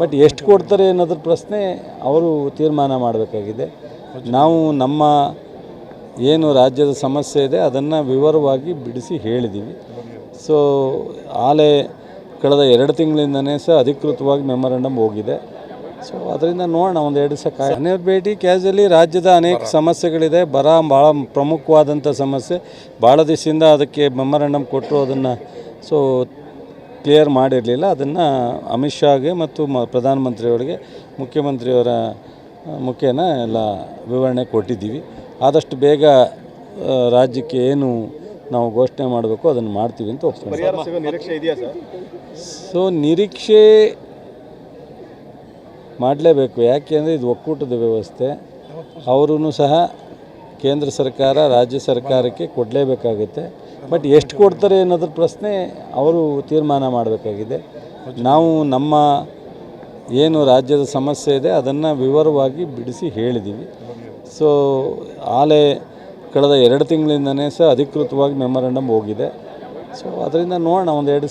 But ಎಷ್ಟು ಕೊಡ್ತಾರೆ ಅನ್ನೋದ್ರ ಪ್ರಶ್ನೆ ಅವರು ತೀರ್ಮಾನ ಮಾಡಬೇಕಾಗಿದೆ. ನಾವು ನಮ್ಮ ಏನು ರಾಜ್ಯದ ಸಮಸ್ಯೆ ಇದೆ ಅದನ್ನು ವಿವರವಾಗಿ ಬಿಡಿಸಿ ಹೇಳಿದ್ದೀವಿ ಸೊ ಆಲೆ ಕಳೆದ ಎರಡು ತಿಂಗಳಿಂದನೇ ಸಹ ಅಧಿಕೃತವಾಗಿ ಮೆಮೊರಂಡಮ್ ಹೋಗಿದೆ. ಸೊ ಅದರಿಂದ ನೋಡೋಣ, ಒಂದು ಎರಡು ದಿವಸ ಕಾಯಿ ಭೇಟಿ. ಕ್ಯಾಸಲಿ ರಾಜ್ಯದ ಅನೇಕ ಸಮಸ್ಯೆಗಳಿದೆ. ಬರ ಭಾಳ ಪ್ರಮುಖವಾದಂಥ ಸಮಸ್ಯೆ. ಭಾಳ ದಿವಸದಿಂದ ಅದಕ್ಕೆ ಮೆಮೊರಂಡಮ್ ಕೊಟ್ಟರು ಅದನ್ನು. ಸೊ ಕ್ಲಿಯರ್ ಮಾಡಿರಲಿಲ್ಲ. ಅದನ್ನು ಅಮಿತ್ ಶಾಗೆ ಮತ್ತು ಮ ಪ್ರಧಾನಮಂತ್ರಿಯವರಿಗೆ ಮುಖ್ಯಮಂತ್ರಿಯವರ ಮುಖೇನ ಎಲ್ಲ ವಿವರಣೆ ಕೊಟ್ಟಿದ್ದೀವಿ. ಆದಷ್ಟು ಬೇಗ ರಾಜ್ಯಕ್ಕೆ ಏನು ನಾವು ಘೋಷಣೆ ಮಾಡಬೇಕು ಅದನ್ನು ಮಾಡ್ತೀವಿ ಅಂತ ಒಪ್ಕೊಂಡು ಸೊ ನಿರೀಕ್ಷೆ ಮಾಡಲೇಬೇಕು. ಯಾಕೆ ಅಂದರೆ ಇದು ಒಕ್ಕೂಟದ ವ್ಯವಸ್ಥೆ. ಅವರೂ ಸಹ ಕೇಂದ್ರ ಸರ್ಕಾರ ರಾಜ್ಯ ಸರ್ಕಾರಕ್ಕೆ ಕೊಡಲೇಬೇಕಾಗುತ್ತೆ. ಬಟ್ ಎಷ್ಟು ಕೊಡ್ತಾರೆ ಅನ್ನೋದ್ರ ಪ್ರಶ್ನೆ ಅವರು ತೀರ್ಮಾನ ಮಾಡಬೇಕಾಗಿದೆ. ನಾವು ನಮ್ಮ ಏನು ರಾಜ್ಯದ ಸಮಸ್ಯೆ ಇದೆ ಅದನ್ನು ವಿವರವಾಗಿ ಬಿಡಿಸಿ ಹೇಳಿದ್ದೀವಿ ಸೊ ಆಲೆ ಕಳೆದ ಎರಡು ತಿಂಗಳಿಂದನೇ ಸಹ ಅಧಿಕೃತವಾಗಿ ಮೆಮೊರಂಡಮ್ ಹೋಗಿದೆ. ಸೊ ಅದರಿಂದ ನೋಡೋಣ ಒಂದು ಎರಡು